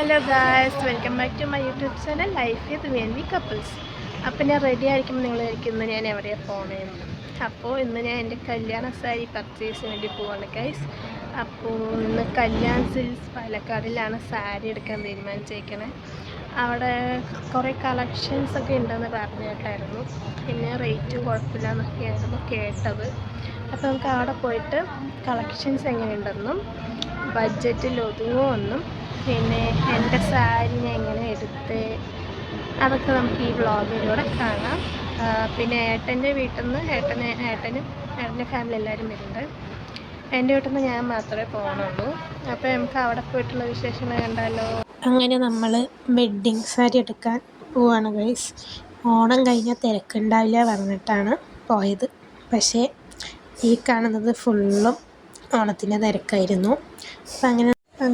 Hello guys welcome back to my YouTube channel life with V N V couples അപ്പോൾ ഞാൻ ready ആയിരിക്കുമ്പോൾ നിങ്ങൾ ഇന്ന് ഞാൻ എവിടെയാണ് പോകണമെന്ന് അപ്പോൾ ഇന്ന് ഞാൻ എന്റെ കല്യാണ സാരി പർച്ചേസിന് വേണ്ടി പോവാണ് ഗൈസ് അപ്പോൾ ഇന്ന് കല്യാൺ സിൽസ് പാലക്കാടിലാണ് സാരി എടുക്കാൻ തീരുമാനിച്ചേക്കണേ. അവിടെ കുറേ കളക്ഷൻസ് ഒക്കെ ഉണ്ടെന്ന് പറഞ്ഞു കേട്ടായിരുന്നു പിന്നെ റേറ്റും കുഴപ്പമില്ല എന്നൊക്കെയായിരുന്നു കേട്ടത്. അപ്പോൾ നമുക്ക് അവിടെ പോയിട്ട് കളക്ഷൻസ് എങ്ങനെയുണ്ടെന്നും ബഡ്ജറ്റിൽ ഒതുങ്ങുമെന്നും പിന്നെ എന്റെ സാരി ഞാൻ എങ്ങനെ എടുത്ത് അതൊക്കെ നമുക്ക് ഈ വ്ളോഗിലൂടെ കാണാം. പിന്നെ ഏട്ടന്റെ വീട്ടിൽ നിന്ന് ഏട്ടന് ഏട്ടനും ഏട്ടന്റെ ഫാമിലി എല്ലാവരും വരുന്നുണ്ട്. എന്റെ വീട്ടിൽ നിന്ന് ഞാൻ മാത്രമേ പോകണുള്ളൂ അപ്പോൾ നമുക്ക് അവിടെ പോയിട്ടുള്ള വിശേഷങ്ങൾ കണ്ടാലോ? അങ്ങനെ നമ്മൾ വെഡ്ഡിങ് സാരി എടുക്കാൻ പോവാണ് ഗൈസ് ഓണം കഴിഞ്ഞാൽ തിരക്കുണ്ടാവില്ല പറഞ്ഞിട്ടാണ് പോയത്. പക്ഷേ ഈ കാണുന്നത് ഫുള്ളും ഓണത്തിന്റെ തിരക്കായിരുന്നു. അപ്പം അങ്ങനെ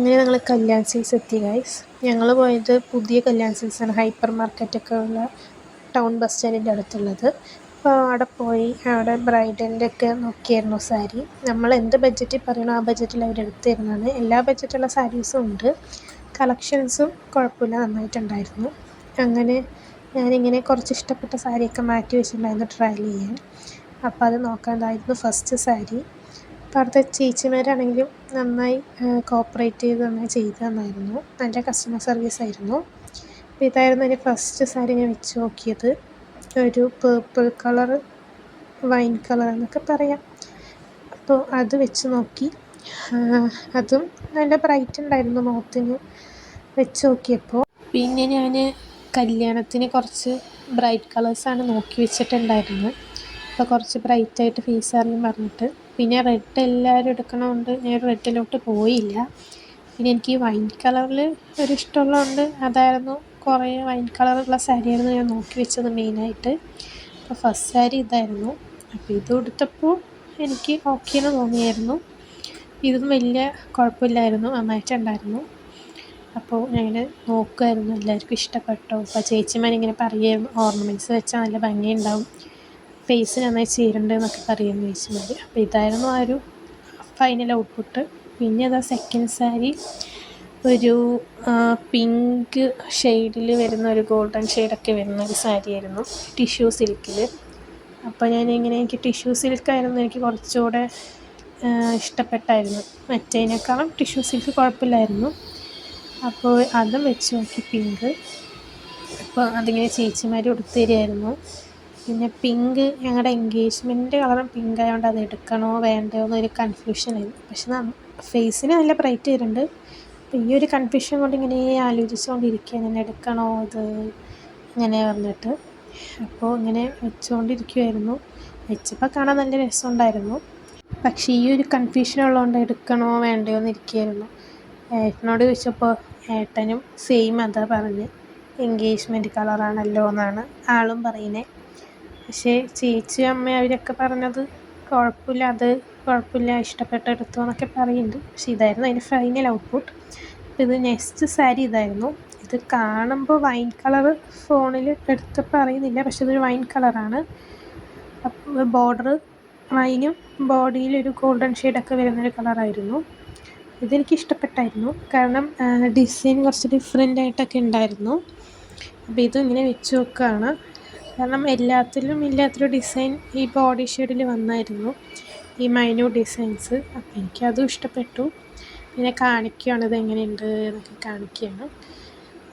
അങ്ങനെ ഞങ്ങൾ കല്യാൺ സിൽസ് എത്തി ഗൈസ് ഞങ്ങൾ പോയത് പുതിയ കല്യാൺ സിൽസാണ് ഹൈപ്പർ മാർക്കറ്റൊക്കെ ഉള്ള ടൗൺ ബസ് സ്റ്റാൻഡിന്റെ അടുത്തുള്ളത്. അപ്പോൾ അവിടെ പോയി അവിടെ ബ്രൈഡന്റെ ഒക്കെ നോക്കിയായിരുന്നു സാരി. നമ്മൾ എന്ത് ബഡ്ജറ്റിൽ പറയണോ ആ ബഡ്ജറ്റിൽ അവർ എടുത്തു തരുന്നതാണ്. എല്ലാ ബഡ്ജറ്റുള്ള സാരീസും ഉണ്ട്. കളക്ഷൻസും കുഴപ്പമില്ല നന്നായിട്ടുണ്ടായിരുന്നു. അങ്ങനെ ഞാനിങ്ങനെ കുറച്ച് ഇഷ്ടപ്പെട്ട സാരിയൊക്കെ മാറ്റി വെച്ചിട്ടുണ്ടായിരുന്നു ട്രയൽ ചെയ്യാൻ. അപ്പോൾ അത് നോക്കാതായിരുന്നു ഫസ്റ്റ് സാരി. അപ്പോൾ അവിടുത്തെ ചേച്ചിമാരാണെങ്കിലും നന്നായി കോപ്പറേറ്റ് ചെയ്ത് നന്നായി ചെയ്തു തന്നായിരുന്നു നല്ല കസ്റ്റമർ സർവീസ് ആയിരുന്നു. അപ്പോൾ ഇതായിരുന്നു എന്റെ ഫസ്റ്റ് സാരി ഞാൻ വെച്ച് നോക്കിയത്. ഒരു പേർപ്പിൾ കളർ വൈൻ കളർ എന്നൊക്കെ പറയാം. അപ്പോൾ അത് വെച്ച് നോക്കി. അതും നല്ല ബ്രൈറ്റ് ഉണ്ടായിരുന്നു മുഖത്തിന് വെച്ച് നോക്കിയപ്പോൾ പിന്നെ ഞാൻ കല്യാണത്തിന് കുറച്ച് ബ്രൈറ്റ് കളേഴ്സാണ് നോക്കി വെച്ചിട്ടുണ്ടായിരുന്നത്. അപ്പോൾ കുറച്ച് ബ്രൈറ്റായിട്ട് ഫേസ് അറിയാൻ പറഞ്ഞിട്ട്. പിന്നെ റെഡ് എല്ലാവരും എടുക്കണതുകൊണ്ട് ഞാൻ റെഡിലോട്ട് പോയില്ല. പിന്നെ എനിക്ക് വൈൻ കളറിൽ ഒരു ഇഷ്ടമുള്ളതുകൊണ്ട് അതായിരുന്നു കുറേ വൈൻ കളറുള്ള സാരിയായിരുന്നു ഞാൻ നോക്കി വെച്ചത് മെയിനായിട്ട് അപ്പോൾ ഫസ്റ്റ് സാരി ഇതായിരുന്നു. അപ്പോൾ ഇത് ഉടുത്തപ്പോൾ എനിക്ക് ഓക്കെ എന്ന് തോന്നിയായിരുന്നു. ഇതൊന്നും വലിയ കുഴപ്പമില്ലായിരുന്നു നന്നായിട്ടുണ്ടായിരുന്നു. അപ്പോൾ ഞാൻ നോക്കുമായിരുന്നു എല്ലാവർക്കും ഇഷ്ടപ്പെട്ടോ? അപ്പോൾ ചേച്ചിമാരിങ്ങനെ പറയുമായിരുന്നു ഓർണമെന്റ്സ് വെച്ചാൽ നല്ല ഭംഗിയുണ്ടാവും. ഫേസ് നന്നായി ചേരുന്നുണ്ട് എന്നൊക്കെ പറയുന്നു ചേച്ചിമാർ അപ്പോൾ ഇതായിരുന്നു ആ ഒരു ഫൈനൽ ഔട്ട്പുട്ട് പിന്നെ അതാ സെക്കൻഡ് സാരി ഒരു പിങ്ക് ഷെയ്ഡിൽ വരുന്ന ഒരു ഗോൾഡൻ ഷെയ്ഡൊക്കെ വരുന്ന ഒരു സാരിയായിരുന്നു ടിഷ്യൂ സിൽക്കിൽ അപ്പോൾ ഞാൻ ഇങ്ങനെ എനിക്ക് ടിഷ്യൂ സിൽക്കായിരുന്നു എനിക്ക് കുറച്ചുകൂടെ ഇഷ്ടപ്പെട്ടായിരുന്നു. മറ്റേതിനേക്കാളും ടിഷ്യൂ സിൽക്ക് കുഴപ്പമില്ലായിരുന്നു. അപ്പോൾ അതും വെച്ച് നോക്കി പിങ്ക് അപ്പോൾ അതിങ്ങനെ ചേച്ചിമാർ കൊടുത്തു തരുമായിരുന്നു പിന്നെ പിങ്ക് ഞങ്ങളുടെ എൻഗേജ്മെന്റ് കളറും പിങ്ക് ആയതുകൊണ്ട് അത് എടുക്കണോ വേണ്ടയോ എന്നൊരു കൺഫ്യൂഷനായി പക്ഷെ ഫേസിന് നല്ല ബ്രൈറ്റ് വരുന്നുണ്ട്. അപ്പോൾ ഈ ഒരു കൺഫ്യൂഷൻ കൊണ്ട് ഇങ്ങനെ ആലോചിച്ചുകൊണ്ടിരിക്കുകയാണ് ഇങ്ങനെ എടുക്കണോ ഇത് ഇങ്ങനെ പറഞ്ഞിട്ട്. അപ്പോൾ ഇങ്ങനെ വെച്ചുകൊണ്ടിരിക്കുമായിരുന്നു വെച്ചപ്പോൾ കാണാൻ നല്ല രസമുണ്ടായിരുന്നു. പക്ഷേ ഈ ഒരു കൺഫ്യൂഷൻ ഉള്ളതുകൊണ്ട് എടുക്കണോ വേണ്ടയോ എന്ന് ഇരിക്കുകയായിരുന്നു ഏട്ടനോട് ചോദിച്ചപ്പോൾ ഏട്ടനും സെയിം അതാ പറഞ്ഞ്. എൻഗേജ്മെന്റ് കളറാണല്ലോ എന്നാണ് ആളും പറയുന്നത് പക്ഷേ ചേച്ചി അമ്മ അവരൊക്കെ പറഞ്ഞത് കുഴപ്പമില്ല അത് കുഴപ്പമില്ല ഇഷ്ടപ്പെട്ട എടുത്തോ എന്നൊക്കെ പറയുന്നുണ്ട്. പക്ഷേ ഇതായിരുന്നു അതിന്റെ ഫൈനൽ ഔട്ട്പുട്ട് ഇത് നെക്സ്റ്റ് സാരി ഇതായിരുന്നു. ഇത് കാണുമ്പോൾ വൈൻ കളർ ഫോണിൽ എടുത്തപ്പോൾ അറിയുന്നില്ല പക്ഷെ ഇതൊരു വൈൻ കളറാണ്. അപ്പോൾ ബോർഡർ വൈനും ബോഡിയിൽ ഒരു ഗോൾഡൻ ഷെയ്ഡൊക്കെ വരുന്നൊരു കളറായിരുന്നു. ഇതെനിക്ക് ഇഷ്ടപ്പെട്ടായിരുന്നു. കാരണം ഡിസൈൻ കുറച്ച് ഡിഫറെന്റ് ആയിട്ടൊക്കെ ഉണ്ടായിരുന്നു. അപ്പോൾ ഇത് ഇങ്ങനെ വെച്ച് നോക്കുകയാണ്. കാരണം എല്ലാത്തിലും ഇല്ലാത്തൊരു ഡിസൈൻ ഈ ബോഡി ഷെയ്ഡിൽ വന്നായിരുന്നു. ഈ മൈന്യൂട്ട് ഡിസൈൻസ് അപ്പോൾ എനിക്കതും ഇഷ്ടപ്പെട്ടു. പിന്നെ കാണിക്കുകയാണ് ഇത് എങ്ങനെയുണ്ട് എന്നൊക്കെ കാണിക്കുകയാണ്.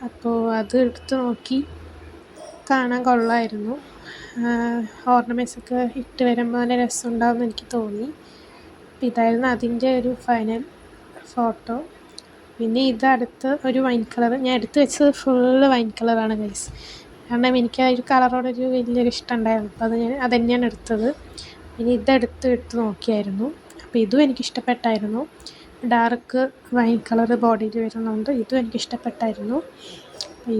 അപ്പോൾ അത് എടുത്ത് നോക്കി. കാണാൻ കൊള്ളായിരുന്നു. ഓർണമെന്റ്സ് ഒക്കെ ഇട്ട് വരുമ്പോൾ നല്ല രസമുണ്ടാവുമെന്ന് എനിക്ക് തോന്നി. അപ്പോൾ ഇതായിരുന്നു അതിന്റെ ഒരു ഫൈനൽ ഫോട്ടോ പിന്നെ ഇത് അടുത്ത് ഒരു വൈൻ കളർ ഞാൻ എടുത്ത് വെച്ചത് ഫുള്ള് വൈൻ കളറാണ് ഗൈസ് കാരണം എനിക്ക് ആ ഒരു കളറോടൊരു വലിയൊരു ഇഷ്ടം ഉണ്ടായിരുന്നു അപ്പോൾ അത് ഞാൻ അത് തന്നെയാണ് എടുത്തത്. പിന്നെ ഇതെടുത്ത് എടുത്ത് നോക്കിയായിരുന്നു. അപ്പോൾ ഇതും എനിക്ക് ഇഷ്ടപ്പെട്ടായിരുന്നു. ഡാർക്ക് വൈൻ കളർ ബോഡിയിൽ വരുന്നുണ്ട് ഇതും എനിക്ക് ഇഷ്ടപ്പെട്ടായിരുന്നു.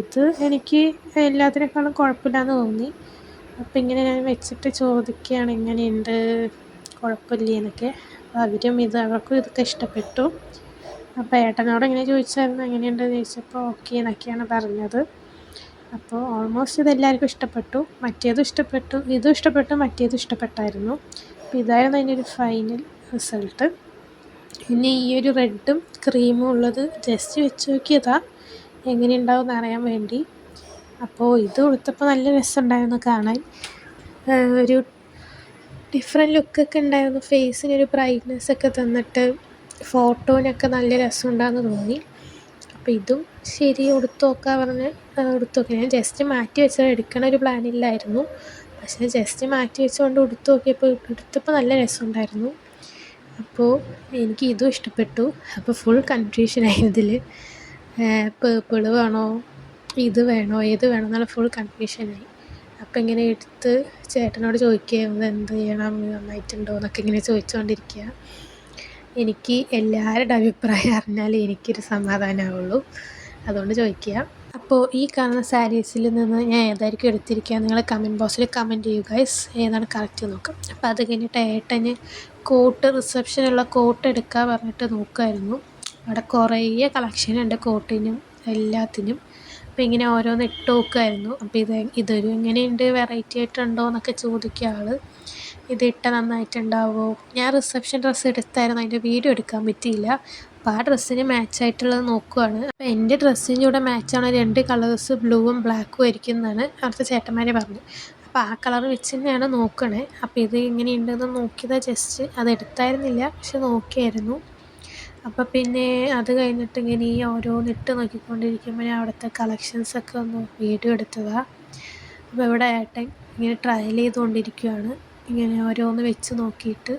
ഇത് എനിക്ക് എല്ലാത്തിനേക്കാളും കുഴപ്പമില്ലാന്ന് തോന്നി. അപ്പം ഇങ്ങനെ ഞാൻ വെച്ചിട്ട് ചോദിക്കുകയാണ് എങ്ങനെയുണ്ട് കുഴപ്പമില്ലേ? എന്നൊക്കെ. അവരും ഇത് അവർക്കും ഇതൊക്കെ ഇഷ്ടപ്പെട്ടു. അപ്പോൾ ഏട്ടനോട് ഇങ്ങനെ ചോദിച്ചായിരുന്നു എങ്ങനെയുണ്ടെന്ന് ചോദിച്ചപ്പോൾ ഓക്കെ എന്നൊക്കെയാണ് പറഞ്ഞത്. അപ്പോൾ ഓൾമോസ്റ്റ് ഇത് എല്ലാവർക്കും ഇഷ്ടപ്പെട്ടു. മറ്റേതും ഇഷ്ടപ്പെട്ടു. ഇതും ഇഷ്ടപ്പെട്ടു. മറ്റേതും ഇഷ്ടപ്പെട്ടായിരുന്നു. അപ്പോൾ ഇതായിരുന്നു അതിന്റെ ഒരു ഫൈനൽ റിസൾട്ട് പിന്നെ ഈ ഒരു റെഡും ക്രീമും ഉള്ളത് ജസ്റ്റ് വെച്ച് നോക്കിയതാ. എങ്ങനെ ഉണ്ടാവും അറിയാൻ വേണ്ടി. അപ്പോൾ ഇത് കൊടുത്തപ്പോൾ നല്ല രസമുണ്ടായിരുന്നു കാണാൻ. ഒരു ഡിഫറെന്റ് ലുക്കൊക്കെ ഉണ്ടായിരുന്നു. ഫേസിനൊരു ബ്രൈറ്റ്നെസ് ഒക്കെ തന്നിട്ട് ഫോട്ടോനൊക്കെ നല്ല രസമുണ്ടാകുന്നു തോന്നി. അപ്പോൾ ഇതും ശരി ഉടുത്ത് നോക്കാൻ പറഞ്ഞ് ഉടുത്ത് നോക്കി. ഞാൻ ജസ്റ്റ് മാറ്റി വെച്ചത്. എടുക്കണ ഒരു പ്ലാനില്ലായിരുന്നു പക്ഷേ ജസ്റ്റ് മാറ്റി വെച്ചുകൊണ്ട് ഉടുത്ത് നോക്കിയപ്പോൾ ഉടുത്തപ്പോൾ നല്ല രസമുണ്ടായിരുന്നു. അപ്പോൾ എനിക്ക് ഇതും ഇഷ്ടപ്പെട്ടു. അപ്പോൾ ഫുൾ കൺഫ്യൂഷനായി ഇതിൽ പേർപ്പിൾ വേണോ ഇത് വേണോ ഏത് വേണോ എന്നുള്ള ഫുൾ കൺഫ്യൂഷനായി അപ്പം ഇങ്ങനെ എടുത്ത് ചേട്ടനോട് ചോദിക്കുകയായിരുന്നു എന്ത് ചെയ്യണം നന്നായിട്ടുണ്ടോ എന്നൊക്കെ ഇങ്ങനെ ചോദിച്ചുകൊണ്ടിരിക്കുക എനിക്ക് എല്ലാവരുടെ അഭിപ്രായം അറിഞ്ഞാലേ എനിക്കൊരു സമാധാനമാവുള്ളൂ അതുകൊണ്ട് ചോദിക്കുക. അപ്പോൾ ഈ കാണുന്ന സാരീസിൽ നിന്ന് ഞാൻ ഏതായിരിക്കും എടുത്തിരിക്കുക? നിങ്ങൾ കമന്റ് ബോക്സിൽ കമന്റ് ചെയ്യുക ഗൈസ് ഏതാണ് കറക്റ്റ് നോക്കാം. അപ്പോൾ അത് കഴിഞ്ഞിട്ട് ഏട്ടന് കോട്ട് റിസപ്ഷനുള്ള കോട്ട് എടുക്കാൻ പറഞ്ഞിട്ട് നോക്കുമായിരുന്നു അവിടെ കുറേ കളക്ഷൻ ഉണ്ട് കോട്ടിനും എല്ലാത്തിനും. അപ്പോൾ ഇങ്ങനെ ഓരോന്ന് ഇട്ട് നോക്കുമായിരുന്നു അപ്പോൾ ഇത് ഇതൊരു എങ്ങനെയുണ്ട്? വെറൈറ്റി ആയിട്ടുണ്ടോ എന്നൊക്കെ ചോദിക്കുക ആൾ ഇതിട്ട നന്നായിട്ടുണ്ടാവുമോ ഞാൻ റിസപ്ഷൻ ഡ്രസ്സ് എടുത്തായിരുന്നു അതിന്റെ വീഡിയോ എടുക്കാൻ പറ്റിയില്ല. അപ്പോൾ ആ ഡ്രസ്സിന് മാച്ചായിട്ടുള്ളത് നോക്കുവാണ്. അപ്പോൾ എന്റെ ഡ്രസ്സിന്റെ കൂടെ മാച്ചാണ് രണ്ട് കളേഴ്സ് ബ്ലൂവും ബ്ലാക്കും ആയിരിക്കും എന്നാണ് ചേട്ടന്മാരെ പറഞ്ഞു അപ്പോൾ ആ കളർ വെച്ച് തന്നെയാണ് നോക്കണേ. അപ്പോൾ ഇത് എങ്ങനെയുണ്ടെന്ന് നോക്കിയതാ ജസ്റ്റ് അത് എടുത്തായിരുന്നില്ല പക്ഷെ നോക്കിയായിരുന്നു. അപ്പോൾ പിന്നെ അത് കഴിഞ്ഞിട്ട് ഇങ്ങനെ ഈ ഓരോന്നിട്ട് നോക്കിക്കൊണ്ടിരിക്കുമ്പോൾ ഞാൻ അവിടുത്തെ കളക്ഷൻസൊക്കെ ഒന്ന് വീഡിയോ എടുത്തതാണ് അപ്പോൾ ഇവിടെ ഏട്ടൻ ഇങ്ങനെ ട്രയൽ ചെയ്തുകൊണ്ടിരിക്കുകയാണ് ഇങ്ങനെ ഓരോന്ന് വെച്ച് നോക്കിയിട്ട്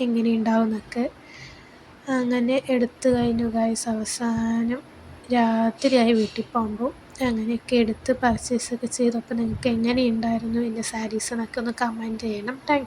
എങ്ങനെ ഉണ്ടാവുമെന്നൊക്കെ അങ്ങനെ എടുത്തു കഴിഞ്ഞു ഗൈസ് അവസാനം രാത്രിയായി വീട്ടിൽ പോകുമ്പോൾ അങ്ങനെയൊക്കെ എടുത്ത് പർച്ചേസൊക്കെ ചെയ്തപ്പോൾ നിങ്ങൾക്ക് എങ്ങനെയുണ്ടായിരുന്നു എന്റെ സാരീസ് എന്നൊക്കെ ഒന്ന് കമന്റ് ചെയ്യണം. താങ്ക്